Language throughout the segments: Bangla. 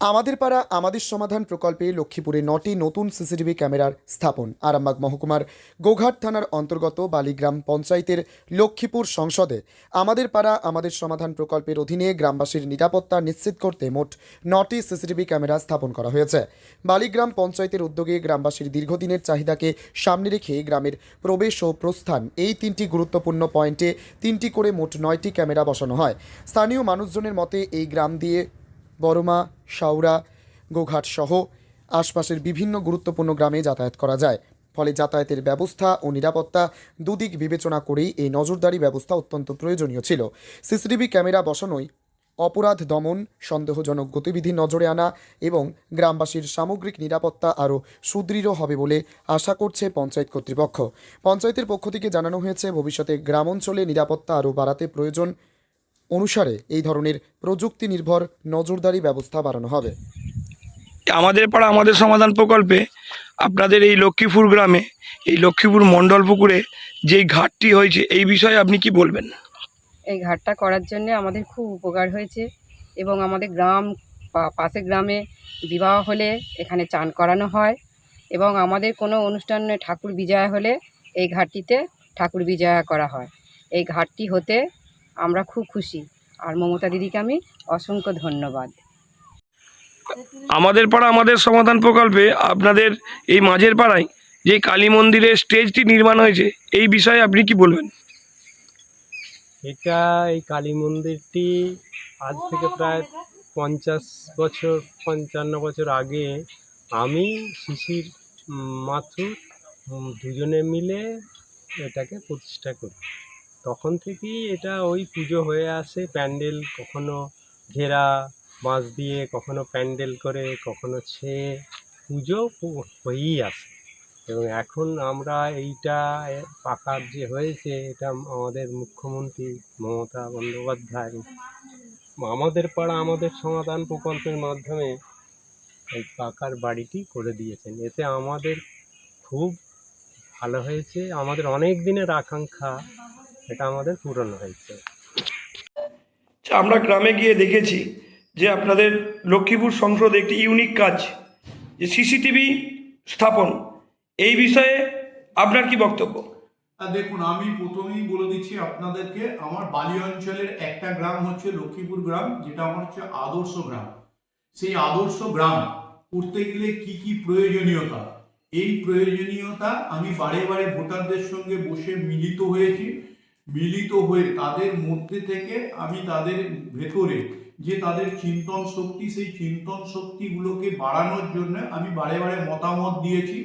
আমাদের পাড়া আমাদের সমাধান প্রকল্পে লক্ষ্মীপুরে নটি নতুন সিসিটিভি ক্যামেরার স্থাপন। আরামবাগ মহকুমার গোঘাট থানার অন্তর্গত বালিগ্রাম পঞ্চায়েতের লক্ষ্মীপুর সংসদে আমাদের পাড়া আমাদের সমাধান প্রকল্পের অধীনে গ্রামবাসীর নিরাপত্তা নিশ্চিত করতে মোট নটি সিসিটিভি ক্যামেরা স্থাপন করা হয়েছে। বালিগ্রাম পঞ্চায়েতের উদ্যোগে গ্রামবাসীর দীর্ঘদিনের চাহিদাকে সামনে রেখে গ্রামের প্রবেশ ও প্রস্থান এই তিনটি গুরুত্বপূর্ণ পয়েন্টে তিনটি করে মোট নয়টি ক্যামেরা বসানো হয়। স্থানীয় মানুষজনের মতে এই গ্রাম দিয়ে বড়মা শাওরা গোঘাট সহ আশপাশের বিভিন্ন গুরুত্বপূর্ণ গ্রামে যাতায়াত করা যায়। ফলে যাতায়াতের ব্যবস্থা ও নিরাপত্তা দুদিক বিবেচনা করেই এই নজরদারি ব্যবস্থা অত্যন্ত প্রয়োজনীয় ছিল। সিসিটিভি ক্যামেরা বসানোই অপরাধ দমন, সন্দেহজনক গতিবিধি নজরে আনা এবং গ্রামবাসীর সামগ্রিক নিরাপত্তা আরও সুদৃঢ় হবে বলে আশা করছে পঞ্চায়েত কর্তৃপক্ষ। পঞ্চায়েতের পক্ষ থেকে জানানো হয়েছে, ভবিষ্যতে গ্রাম অঞ্চলে নিরাপত্তা আরও বাড়াতে প্রয়োজন অনুসারে এই ধরনের প্রযুক্তি নির্ভর নজরদারি ব্যবস্থা বাড়ানো হবে। আমাদের পাড়া আমাদের সমাধান প্রকল্পে আপনাদের এই লক্ষ্মীপুর গ্রামে এই লক্ষ্মীপুর মণ্ডল পুকুরে যেই ঘাটটি হয়েছে এই বিষয়ে আপনি কি বলবেন? এই ঘাটটা করার জন্য আমাদের খুব উপকার হয়েছে এবং আমাদের গ্রাম পা- পাশের গ্রামে বিবাহ হলে এখানে চান করানো হয় এবং আমাদের কোনো অনুষ্ঠানে ঠাকুর বিজয়া হলে এই ঘাটটিতে ঠাকুর বিজয়া করা হয়। এই ঘাটটি হতে আমরা খুব খুশি। আর মমতা দিদিকে আমি অসংখ্য ধন্যবাদ। আমাদের পাড়া আমাদের সমাধান প্রকল্পে আপনাদের এই মাঝের পাড়ায় যে কালী মন্দিরের স্টেজটি নির্মাণ হয়েছে এই বিষয়ে আপনি কি বলবেন? এটা এই কালী মন্দিরটি আজ থেকে প্রায় পঞ্চাশ বছর পঞ্চান্ন বছর আগে আমি শিশির উম, দুজনে মিলে এটাকে প্রতিষ্ঠা করি। তখন থেকেই এটা ওই পুজো হয়ে আসে। প্যান্ডেল কখনো ঘেরা বাঁশ দিয়ে কখনো প্যান্ডেল করে, কখনো ছেয়ে। পুজো হয়েই আসে। এবং এখন আমরা এইটা পাকার যে হয়েছে, এটা আমাদের মুখ্যমন্ত্রী মমতা বন্দ্যোপাধ্যায় আমাদের পাড়া আমাদের সমাধান প্রকল্পের মাধ্যমে এই পাকার বাড়িটি করে দিয়েছেন। এতে আমাদের খুব ভালো হয়েছে। আমাদের অনেক দিনের আকাঙ্ক্ষা এটা আমাদের পূরণ হয়েছে। আচ্ছা, আমরা গ্রামে গিয়ে দেখেছি যে আপনাদের লক্ষ্মীপুর সংসদে একটি ইউনিক কাজ যে সিসিটিভি স্থাপন। এই বিষয়ে আপনার কি বক্তব্য? দেখুন আমি প্রথমেই বলে দিচ্ছি আপনাদেরকে আমার বালি অঞ্চলের একটা গ্রাম হচ্ছে লক্ষ্মীপুর গ্রাম যেটা আমার হচ্ছে আদর্শ গ্রাম। সেই আদর্শ গ্রাম করতে গেলে কি কি প্রয়োজনীয়তা? এই প্রয়োজনীয়তা আমি বারে বারে ভোটারদের সঙ্গে বসে মিলিত হয়েছি। মিলিত হয়ে তাদের মধ্যে থেকে আমি তাদের ভেতরে যে তাদের চিন্তন শক্তি, সেই চিন্তন শক্তিগুলোকে বাড়ানোর জন্য আমি বারে বারে মতামত দিয়েছি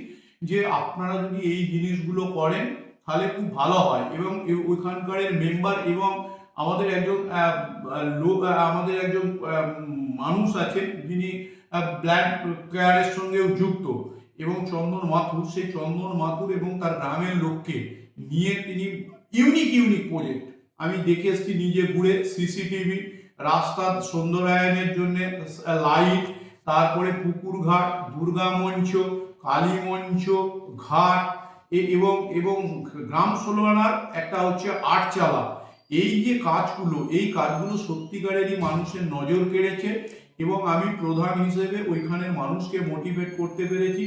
যে আপনারা যদি এই জিনিসগুলো করেন, তাহলে খুব ভালো হয়। এবং ওইখানকার মেম্বার এবং আমাদের একজন লোক আমাদের একজন মানুষ আছেন, যিনি ব্লাড কেয়ারের সঙ্গেও যুক্ত। এবং চন্দন মাথুর, সেই চন্দন মাথুর এবং তার গ্রামের লোককে নিয়ে তিনি ইউনিক ইউনিক প্রজেক্ট আমি দেখে এসেছি নিজে ঘুরে সিসিটিভি রাস্তার সৌন্দর্যায়নের জন্য লাইট তারপরে পুকুর ঘাট দুর্গা মঞ্চ, কালী মঞ্চ, ঘাট এবং এবং গ্রাম সোলানার একটা হচ্ছে আটচালা এই যে কাজগুলো, এই কাজগুলো সত্যিকারেরই মানুষের নজর কেড়েছে এবং আমি প্রধান হিসেবে ওইখানের মানুষকে মোটিভেট করতে পেরেছি।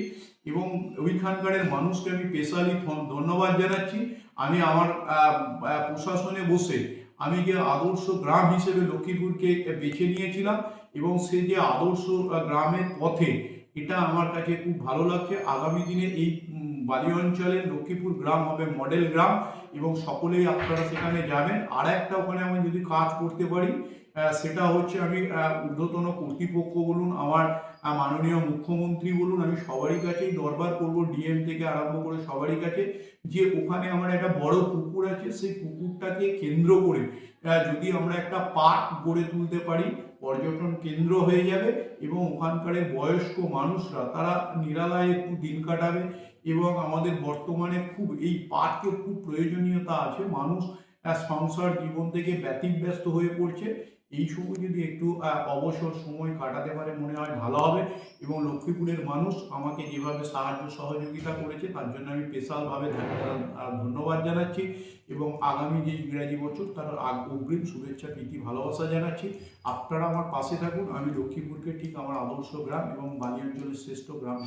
এবং ওইখানকারের মানুষকে আমি স্পেশালি ধন্যবাদ জানাচ্ছি। আমি আমার প্রশাসনে বসে আমি যে আদর্শ গ্রাম হিসেবে লক্ষ্মীপুরকে বেছে নিয়েছিলাম এবং সে যে আদর্শ গ্রামের পথে এটা আমার কাছে খুব ভালো লাগছে। আগামী দিনে এই বালি অঞ্চলের লক্ষ্মীপুর গ্রাম হবে মডেল গ্রাম এবং সকলেই আপনারা সেখানে যাবেন। আর একটা ওখানে আমি যদি কাজ করতে পারি সেটা হচ্ছে আমি ঊর্ধ্বতন কর্তৃপক্ষ বলুন, আমার মাননীয় মুখ্যমন্ত্রী বলুন, আমি সবারই কাছেই দরবার করব, ডিএম থেকে আরম্ভ করে সবারই কাছে। যে ওখানে আমার একটা বড় পুকুর আছে, সেই পুকুরটাকে কেন্দ্র করে যদি আমরা একটা পার্ক গড়ে তুলতে পারি, পর্যটন কেন্দ্র হয়ে যাবে এবং ওখানকার বয়স্ক মানুষরা, তারা নিরালায় একটু দিন কাটাবে এবং আমাদের বর্তমানে খুব, এই পার্কের খুব প্রয়োজনীয়তা আছে। মানুষ সংসার জীবন থেকে ব্যতিব্যস্ত হয়ে পড়ছে। এই সময় যদি একটু অবসর সময় কাটাতে পারে মনে হয় ভালো হবে। এবং লক্ষ্মীপুরের মানুষ আমাকে যেভাবে সাহায্য সহযোগিতা করেছে, তার জন্য আমি স্পেশালভাবে ধন্যবাদ- জানাচ্ছি। এবং আগামী যে ইংরাজি বছর, তার অগ্রিম শুভেচ্ছা, প্রীতি, ভালোবাসা জানাচ্ছি। আপনারা আমার পাশে থাকুন। আমি লক্ষ্মীপুরকে ঠিক আমার আদর্শ গ্রাম এবং বালি অঞ্চলের শ্রেষ্ঠ গ্রাম।